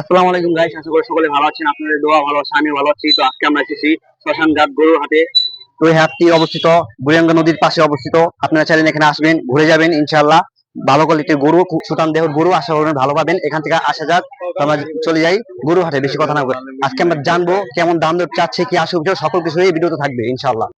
আসসালামু আলাইকুম গাইস আশা করি সকলে ভালো আছেন। আপনাদের দোয়া ভালো আছে আমি ভালো আছি। তো আজকে আমরা এসেছি শ্মশান ঘাট গরুর হাটে। তো এই হাটটি অবস্থিত বুড়িয়াঙ্গা নদীর পাশে অবস্থিত। আপনারা চাইলে এখানে আসবেন, ঘুরে যাবেন, ইনশাআল্লাহ। ভালো কোয়ালিটির গরু, খুব সুতাম দেহ গরু, আশা করেন ভালো পাবেন। এখান থেকে আসা যাক আমরা চলে যাই গরু হাটে, বেশি কথা না আজকে আমরা জানব কেমন দাম দর চাচ্ছে, কি আসবে সকল কিছু এই ভিডিওতে থাকবে, ইনশাআল্লাহ।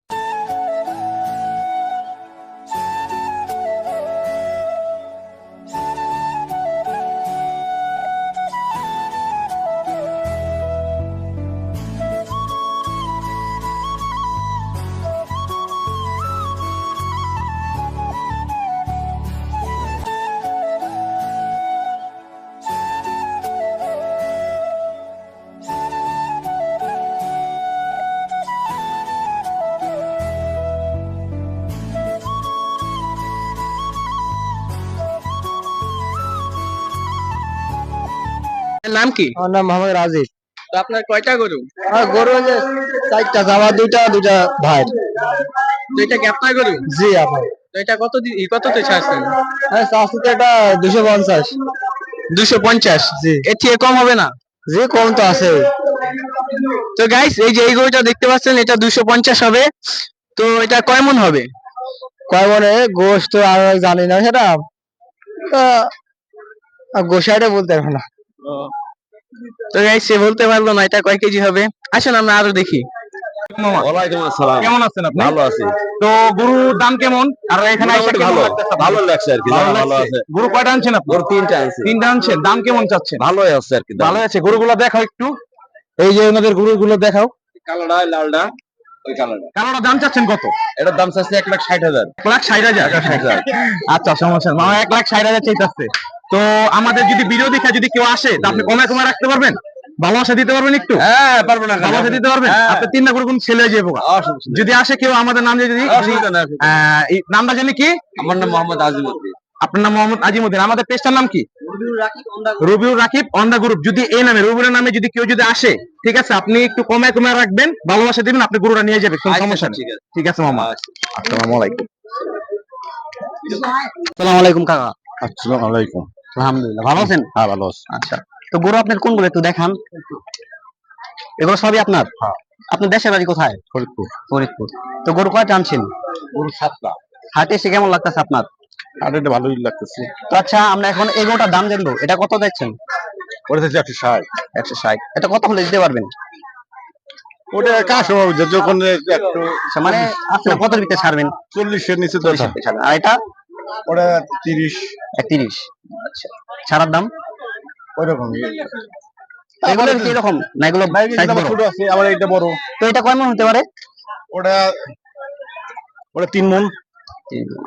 নাম কি? আমার নাম মোহাম্মদ রাজীব। তো আপনার কয়টা গরু? আর গরু হচ্ছে চারটা আমার দুইটা দুইটা ভাই। তো এটা কি আপনার গরু? জি আপনার। তো এটা কত দি- কত তো ছাড়ছেন হ্যাঁ চাষিতে এটা দুশো পঞ্চাশ। দুশো পঞ্চাশ? জি। এর থেকে কম হবে না? জি কম তো আছে। তো গাইস এই যে এই গরুটা দেখতে পাচ্ছেন এটা দুশো পঞ্চাশ হবে। তো এটা কয় মন হবে? কয় মনে? গোশ তো আর জানি না সেটা। গোসাইটা বলতে পারব না। তো গাইস সে বলতে পারল না এটা কয় কেজি হবে? আসুন আমরা আরও দেখি। ওয়ালাইকুম আসসালাম। কেমন আছেন আপনি? ভালো আছি। তো গরুর দাম কেমন? আর এখানে এসে মোটামুটি কেমন ভালো। ভালো লাগছে আর কি ভালো ভালো আছে। গরু কয়টা আনছেন আপনি? ওর তিনটা আনছি। তিনটা আনছেন। দাম কেমন চাচ্ছেন? ভালোই আছে আর কি ভালো আছে। গরুগুলো দেখাও একটু। এই যে ওনাদের গরুগুলো দেখাও। ওই দাম চাচ্ছেন কত? এটার দাম চাচ্ছে এক লাখ ষাট হাজার। এক লাখ ষাট হাজার? আচ্ছা সমস্যা। এক লাখ ষাট হাজার চাইতেছে। তো আমাদের যদি ভিডিও দেখে যদি কেউ আসে তা আপনি কমে কমে রাখতে পারবেন? ভালোবাসা দিতে পারবেন একটু? হ্যাঁ পারব না ভালোবাসা দিতে পারবেন? হ্যাঁ। আপনি তিন না করে কোন ছেলে যাব অসুবিধা যদি আসে কেউ আমাদের নাম যদি নামটা জানি কি? আমার নাম মোহাম্মদ আজিমুদ্দিন। আপনার নাম মোহাম্মদ আজিমুদ্দিন। আমাদের পেজটার নাম কি? Robiur Rakib on the group. যদি এই নামে রবিউরের নামে যদি কেউ যদি আসে ঠিক আছে আপনি একটু কমে কমে রাখবেন ভালোবাসা দিবেন আপনি গরুটা নিয়ে যাবে কোনো আচ্ছা, সমস্যা নেই। ঠিক আছে। ঠিক আছে মামা। আসসালামু আলাইকুম। আসসালামু আলাইকুম কাকা। আসসালামু আলাইকুম। আলহামদুলিল্লাহ ভালো আছেন? হ্যাঁ ভালো আছি। আচ্ছা। তো গরু আপনার কোনগুলো একটু দেখান? এগুলো সবই আপনার? আপনার দেশের বাড়ি কোথায়? ফরিদপুর। ফরিদপুর। তো গরু কয়টা আনছেন? গরু সাতটা। হাটে এসে কেমন লাগতেছে আপনার? এটা ভালোই লাগতেছে। তো আচ্ছা আমরা এখন এই গরুটার দাম জানব। এটা কত দেখছেন ওটা হচ্ছে একশো ষাট। একশো ষাট। এটা কত হলে দিতে পারবেন? ওটা হবে? যখন একটু আচ্ছা, মানে আপনি কত দিতে ছাড়বেন? চল্লিশের নিচে তো আর এটা? ওটা তিরিশ। একত্রিশ। আচ্ছা ছাড়ার দাম? ওইরকম। এগুলো কি রকম? না এগুলো ছোট আছে আবার এটা বড়। তো এটা কয় মন হতে পারে? ওটা ওটা তিন মন।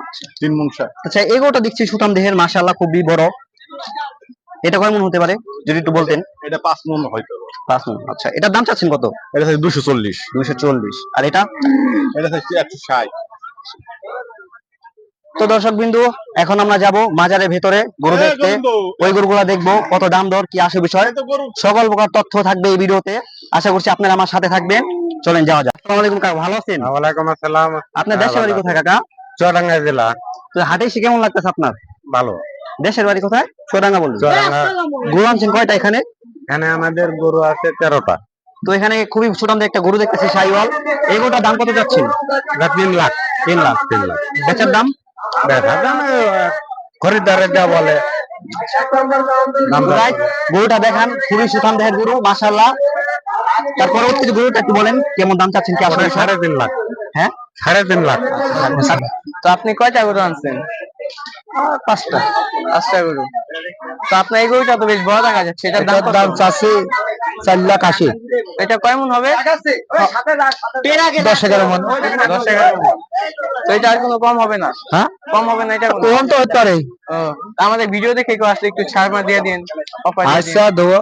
আচ্ছা। তিন মন আচ্ছা দেখছি সুতাম দেহের মাশাআল্লাহ খুবই বড়। এটা কয় মন হতে পারে? যদি একটু বলতেন। এটা পাঁচ মন হয়তো। পাঁচ মন আচ্ছা। এটার দাম চাচ্ছেন কত? এটা দুশো চল্লিশ। চল্লিশ। আর এটা? এটা হচ্ছে একশো ষাট। তো দর্শক বিন্দু এখন আমরা যাব মাজারের ভেতরে গরু দেখতে। ওই গরুগুলা দেখব কত দাম দর কি আসে বিষয়। সকল প্রকার তথ্য থাকবে এই ভিডিওতে। আশা করছি আপনারা আমার সাথে থাকবেন। চলেন যাওয়া যাক। আসসালামু আলাইকুম কাকা ভালো আছেন? ওয়ালাইকুম আসসালাম। আপনার দেশের বাড়ি কোথায় কাকা? চুয়াডাঙ্গা জেলা। তো হাটে এসে কেমন লাগতেছে আপনার? ভালো। দেশের বাড়ি কোথায়? চুয়াডাঙ্গা গরু আনছেন কয়টা এখানে? এখানে আমাদের গরু আছে তেরোটা। তো এখানে খুবই সুটাম একটা গরু দেখতেছি সাইওয়াল। এই গরুটার দাম কত যাচ্ছেন? এটা তিন লাখ। তিন লাখ। তিন লাখ। বেচার দাম? দেখা দামে খরিদ্দারের যা বলে গরুটা দেখান খুবই সুঠাম দেহের গরু মাশাল্লাহ তার পরবর্তী গরুটা একটু বলেন কেমন দাম চাচ্ছেন কি আসলে সাড়ে তিন লাখ হ্যাঁ সাড়ে তিন লাখ তো আপনি কয়টা গরু আনছেন পাঁচটা পাঁচটা গরু তো আপনার এই গরুটা তো বেশ বড় দেখা যাচ্ছে এটার দাম চাষি চার লাখ আশি। এটা কয় মন হবে? দশ এগারো মন। দশ এগারো। তো এটা আর কোনো কম হবে না? হ্যাঁ? কম হবে না এটা কম তো হতে পারে। ও, আমাদের ভিডিও দেখে কেউ আসলে একটু ছাড় মার দিয়ে দিন। আচ্ছা দেবো।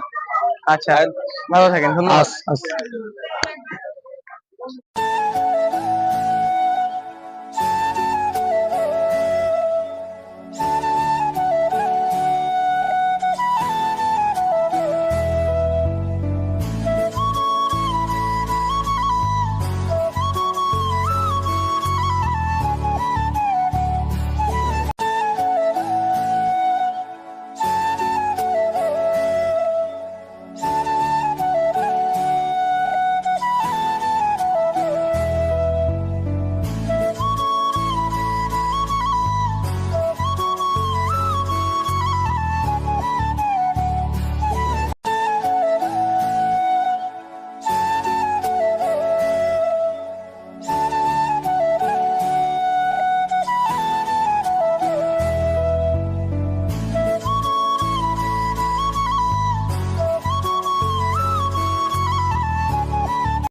আচ্ছা ভালো থাকেন ধন্যবাদ। আচ্ছা।